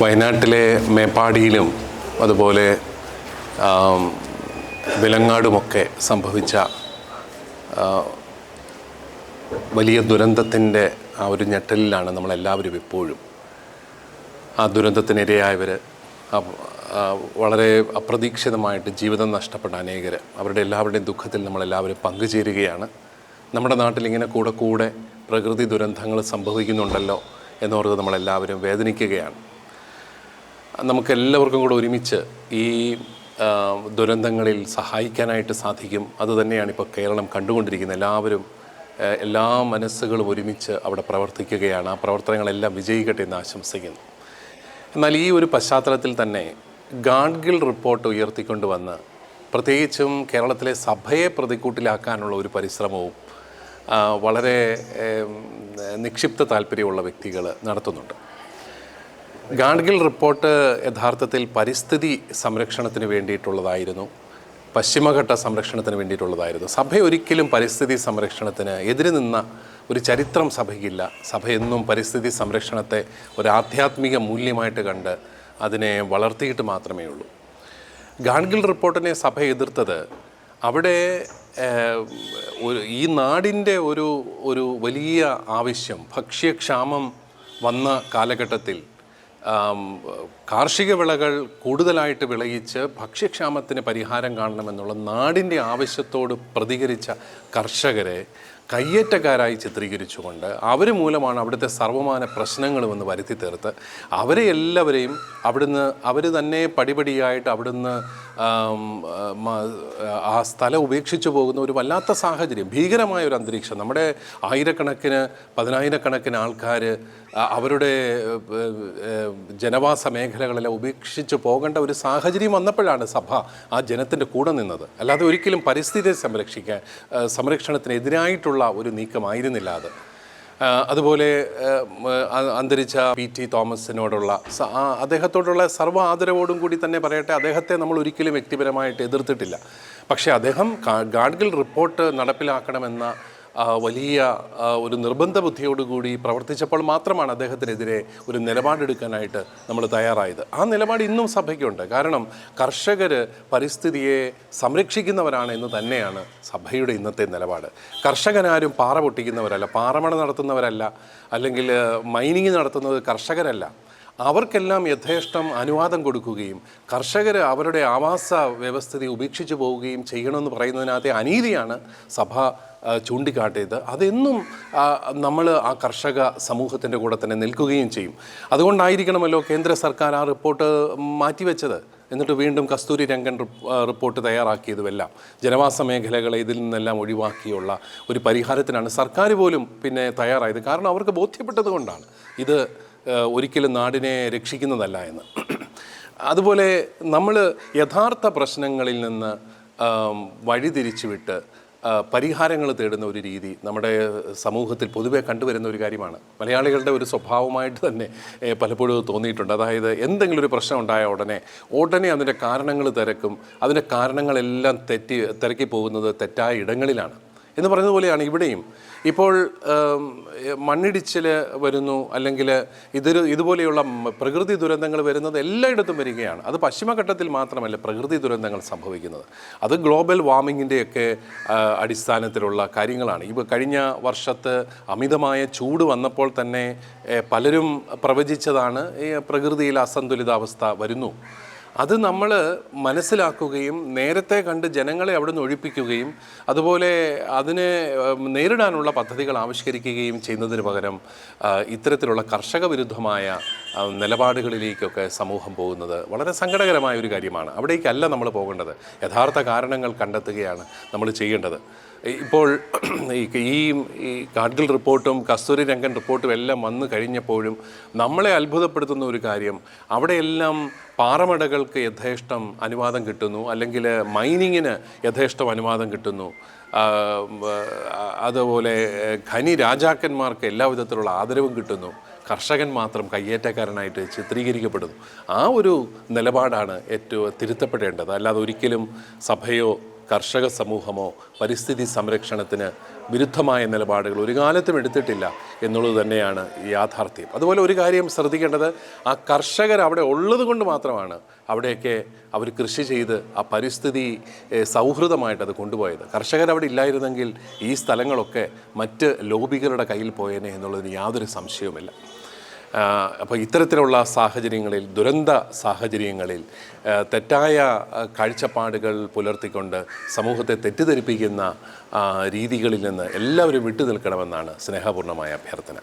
വയനാട്ടിലെ മേപ്പാടിയിലും അതുപോലെ വിലങ്ങാടുമൊക്കെ സംഭവിച്ച വലിയ ദുരന്തത്തിന്റെ ആ ഒരു ഞെട്ടലിലാണ് നമ്മളെല്ലാവരും ഇപ്പോഴും. ആ ദുരന്തത്തിനിരയായവർ വളരെ അപ്രതീക്ഷിതമായിട്ട് ജീവിതം നഷ്ടപ്പെട്ട അനേകർ അവരുടെ എല്ലാവരുടെയും ദുഃഖത്തിൽ നമ്മളെല്ലാവരും പങ്കുചേരുകയാണ്. നമ്മുടെ നാട്ടിൽ ഇങ്ങനെ കൂടെ കൂടെ പ്രകൃതി ദുരന്തങ്ങൾ സംഭവിക്കുന്നുണ്ടല്ലോ എന്നോർത്ത് നമ്മളെല്ലാവരും വേദനിക്കുകയാണ്. നമുക്ക് എല്ലാവർക്കും കൂടെ ഒരുമിച്ച് ഈ ദുരന്തങ്ങളിൽ സഹായിക്കാനായിട്ട് സാധിക്കും. അതുതന്നെയാണ് ഇപ്പോൾ കേരളം കണ്ടുകൊണ്ടിരിക്കുന്നത്. എല്ലാവരും എല്ലാ മനസ്സുകളും ഒരുമിച്ച് അവിടെ പ്രവർത്തിക്കുകയാണ്. ആ പ്രവർത്തനങ്ങളെല്ലാം വിജയിക്കട്ടെ എന്ന് ആശംസിക്കുന്നു. എന്നാൽ ഈ ഒരു പശ്ചാത്തലത്തിൽ തന്നെ ഗാഡ്ഗിൽ റിപ്പോർട്ട് ഉയർത്തിക്കൊണ്ടുവന്ന് പ്രത്യേകിച്ചും കേരളത്തിലെ സഭയെ പ്രതിക്കൂട്ടിലാക്കാനുള്ള ഒരു പരിശ്രമവും വളരെ നിക്ഷിപ്ത താല്പര്യമുള്ള വ്യക്തികൾ നടത്തുന്നുണ്ട്. ഗാഡ്ഗിൽ റിപ്പോർട്ട് യഥാർത്ഥത്തിൽ പരിസ്ഥിതി സംരക്ഷണത്തിന് വേണ്ടിയിട്ടുള്ളതായിരുന്നു. പശ്ചിമഘട്ട സംരക്ഷണത്തിന് വേണ്ടിയിട്ടുള്ളതായിരുന്നു. സഭ ഒരിക്കലും പരിസ്ഥിതി സംരക്ഷണത്തിന് എതിര് നിന്ന ഒരു ചരിത്രം സഭയ്ക്കില്ല. സഭ എന്നും പരിസ്ഥിതി സംരക്ഷണത്തെ ഒരു ആധ്യാത്മിക മൂല്യമായിട്ട് കണ്ട് അതിനെ വളർത്തിയിട്ട് മാത്രമേ ഉള്ളൂ. ഗാഡ്ഗിൽ റിപ്പോർട്ടിനെ സഭ എതിർത്തത് അവിടെ ഒരു ഈ നാടിന്റെ ഒരു ഒരു വലിയ ആവശ്യം ഭക്ഷ്യക്ഷാമം വന്ന കാലഘട്ടത്തിൽ കാർഷിക വിളകൾ കൂടുതലായിട്ട് വിളയിച്ച് ഭക്ഷ്യക്ഷാമത്തിന് പരിഹാരം കാണണമെന്നുള്ള നാടിന്റെ ആവശ്യത്തോട് പ്രതികരിച്ച കർഷകരെ കയ്യേറ്റക്കാരായി ചിത്രീകരിച്ചുകൊണ്ട് അവർ മൂലമാണ് അവിടുത്തെ സർവമാന പ്രശ്നങ്ങളും വന്ന് വരുത്തി തീർത്ത് അവരെ എല്ലാവരെയും അവിടുന്ന് അവർ തന്നെ പടിപടിയായിട്ട് അവിടുന്ന് ആ, സ്ഥലം ഉപേക്ഷിച്ചു പോകുന്ന ഒരു വല്ലാത്ത സാഹചര്യം ഭീകരമായ ഒരു അന്തരീക്ഷം. നമ്മുടെ ആയിരക്കണക്കിന് പതിനായിരക്കണക്കിന് ആൾക്കാർ അവരുടെ ജനവാസ മേഖലകളെല്ലാം ഉപേക്ഷിച്ച് പോകേണ്ട ഒരു സാഹചര്യം വന്നപ്പോഴാണ് സഭ ആ ജനത്തിന്റെ കൂടെ നിന്നത്. അല്ലാതെ ഒരിക്കലും പരിസ്ഥിതിയെ സംരക്ഷിക്കാൻ ആ, സംരക്ഷണത്തിനെതിരായിട്ടുള്ള ഒരു നീക്കമായിരുന്നില്ല അത്. അതുപോലെ അന്തരിച്ച പി ടി തോമസിനോടുള്ള അദ്ദേഹത്തോടുള്ള സർവ ആദരവോടും കൂടി തന്നെ പറയട്ടെ അദ്ദേഹത്തെ നമ്മൾ ഒരിക്കലും വ്യക്തിപരമായിട്ട് എതിർത്തിട്ടില്ല. പക്ഷേ അദ്ദേഹം ഗാഡ്ഗിൽ റിപ്പോർട്ട് നടപ്പിലാക്കണമെന്ന വലിയ ഒരു നിർബന്ധ ബുദ്ധിയോടുകൂടി പ്രവർത്തിച്ചപ്പോൾ മാത്രമാണ് അദ്ദേഹത്തിനെതിരെ ഒരു നിലപാടെടുക്കാനായിട്ട് നമ്മൾ തയ്യാറായത്. ആ നിലപാട് ഇന്നും സഭയ്ക്കുണ്ട്. കാരണം കർഷകർ പരിസ്ഥിതിയെ സംരക്ഷിക്കുന്നവരാണ് എന്ന് തന്നെയാണ് സഭയുടെ ഇന്നത്തെ നിലപാട്. കർഷകനാരും പാറ പൊട്ടിക്കുന്നവരല്ല പാറമണ നടത്തുന്നവരല്ല അല്ലെങ്കിൽ മൈനിങ് നടത്തുന്നത് കർഷകരല്ല. അവർക്കെല്ലാം യഥേഷ്ടം അനുവാദം കൊടുക്കുകയും കർഷകർ അവരുടെ ആവാസ വ്യവസ്ഥിതി ഉപേക്ഷിച്ചു പോവുകയും ചെയ്യണമെന്ന് പറയുന്നതിനകത്തെ അനീതിയാണ് സഭ ചൂണ്ടിക്കാട്ടിയത്. അതെന്നും നമ്മൾ ആ കർഷക സമൂഹത്തിന്റെ കൂടെ തന്നെ നിൽക്കുകയും ചെയ്യും. അതുകൊണ്ടായിരിക്കണമല്ലോ കേന്ദ്ര സർക്കാർ ആ റിപ്പോർട്ട് മാറ്റിവെച്ചത്. എന്നിട്ട് വീണ്ടും കസ്തൂരി രംഗൻ റിപ്പോർട്ട് തയ്യാറാക്കിയതുമെല്ലാം. ജനവാസ മേഖലകളെ ഇതിൽ നിന്നെല്ലാം ഒഴിവാക്കിയുള്ള ഒരു പരിഹാരത്തിനാണ് സർക്കാർ പോലും പിന്നെ തയ്യാറായത്. കാരണം അവർക്ക് ബോധ്യപ്പെട്ടത് കൊണ്ടാണ്. ഇത് ഒരിക്കലും നാടിനെ രക്ഷിക്കുന്നതല്ല എന്ന്. അതുപോലെ നമ്മൾ യഥാർത്ഥ പ്രശ്നങ്ങളിൽ നിന്ന് വഴിതിരിച്ചുവിട്ട് പരിഹാരങ്ങൾ തേടുന്ന ഒരു രീതി നമ്മുടെ സമൂഹത്തിൽ പൊതുവെ കണ്ടുവരുന്ന ഒരു കാര്യമാണ്. മലയാളികളുടെ ഒരു സ്വഭാവമായിട്ട് തന്നെ പലപ്പോഴും തോന്നിയിട്ടുണ്ട്. അതായത് എന്തെങ്കിലും ഒരു പ്രശ്നം ഉണ്ടായ ഉടനെ ഉടനെ അതിന്റെ കാരണങ്ങൾ തിരക്കും അതിന്റെ കാരണങ്ങളെല്ലാം തെറ്റി തിരക്കി പോകുന്നത് തെറ്റായ ഇടങ്ങളിലാണ്. എന്ന് പറയുന്നത് പോലെയാണ് ഇവിടെയും. ഇപ്പോൾ മണ്ണിടിച്ചൽ വരുന്നു അല്ലെങ്കിൽ ഇതൊരു ഇതുപോലെയുള്ള പ്രകൃതി ദുരന്തങ്ങൾ വരുന്നത് എല്ലായിടത്തും വരികയാണ്. അത് പശ്ചിമഘട്ടത്തിൽ മാത്രമല്ല പ്രകൃതി ദുരന്തങ്ങൾ സംഭവിക്കുന്നത്. അത് ഗ്ലോബൽ വാർമിങ്ങിന്റെയൊക്കെ അടിസ്ഥാനത്തിലുള്ള കാര്യങ്ങളാണ്. ഇപ്പോൾ കഴിഞ്ഞ വർഷത്ത് അമിതമായ ചൂട് വന്നപ്പോൾ തന്നെ പലരും പ്രവചിച്ചതാണ് ഈ പ്രകൃതിയിൽ അസന്തുലിതാവസ്ഥ വരുന്നു. അത് നമ്മൾ മനസ്സിലാക്കുകയും നേരത്തെ കണ്ട് ജനങ്ങളെ അവിടെ നിന്ന് ഒഴിപ്പിക്കുകയും അതുപോലെ അതിനെ നേരിടാനുള്ള പദ്ധതികൾ ആവിഷ്കരിക്കുകയും ചെയ്യുന്നതിന് പകരം ഇത്തരത്തിലുള്ള കർഷക വിരുദ്ധമായ നിലപാടുകളിലേക്കൊക്കെ സമൂഹം പോകുന്നത് വളരെ സങ്കടകരമായ ഒരു കാര്യമാണ്. അവിടേക്കല്ല നമ്മൾ പോകേണ്ടത്. യഥാർത്ഥ കാരണങ്ങൾ കണ്ടെത്തുകയാണ് നമ്മൾ ചെയ്യേണ്ടത്. ഇപ്പോൾ ഈ ഈ കാർഗിൽ റിപ്പോർട്ടും കസ്തൂരി രംഗൻ റിപ്പോർട്ടും എല്ലാം വന്നു കഴിഞ്ഞപ്പോഴും നമ്മളെ അത്ഭുതപ്പെടുത്തുന്ന ഒരു കാര്യം അവിടെയെല്ലാം പാറമടകൾക്ക് യഥേഷ്ടം അനുവാദം കിട്ടുന്നു അല്ലെങ്കിൽ മൈനിങ്ങിന് യഥേഷ്ടം അനുവാദം കിട്ടുന്നു. അതുപോലെ ഖനി രാജാക്കന്മാർക്ക് എല്ലാ വിധത്തിലുള്ള ആദരവും കിട്ടുന്നു. കർഷകൻ മാത്രം കയ്യേറ്റക്കാരനായിട്ട് ചിത്രീകരിക്കപ്പെടുന്നു. ആ ഒരു നിലപാടാണ് ഏറ്റവും തിരുത്തപ്പെടേണ്ടത്. അല്ലാതെ ഒരിക്കലും സഭയോ കർഷക സമൂഹമോ പരിസ്ഥിതി സംരക്ഷണത്തിന് വിരുദ്ധമായ നിലപാടുകൾ ഒരു കാലത്തും എടുത്തിട്ടില്ല എന്നുള്ളത് തന്നെയാണ് യാഥാർത്ഥ്യം. അതുപോലെ ഒരു കാര്യം ശ്രദ്ധിക്കേണ്ടത് ആ കർഷകർ അവിടെ ഉള്ളത് കൊണ്ട് മാത്രമാണ് അവിടെയൊക്കെ അവർ കൃഷി ചെയ്ത് ആ പരിസ്ഥിതി സൗഹൃദമായിട്ട് അത് കൊണ്ടുപോയത്. കർഷകർ അവിടെ ഇല്ലായിരുന്നെങ്കിൽ ഈ സ്ഥലങ്ങളൊക്കെ മറ്റ് ലോബികളുടെ കയ്യിൽ പോയേനെ എന്നുള്ളതിന് യാതൊരു സംശയവുമില്ല. അപ്പോൾ ഇത്തരത്തിലുള്ള സാഹചര്യങ്ങളിൽ ദുരന്ത സാഹചര്യങ്ങളിൽ തെറ്റായ കാഴ്ചപ്പാടുകൾ പുലർത്തിക്കൊണ്ട് സമൂഹത്തെ തെറ്റിദ്ധരിപ്പിക്കുന്ന രീതികളിൽ നിന്ന് എല്ലാവരും വിട്ടു നിൽക്കണമെന്നാണ് സ്നേഹപൂർണമായ അഭ്യർത്ഥന.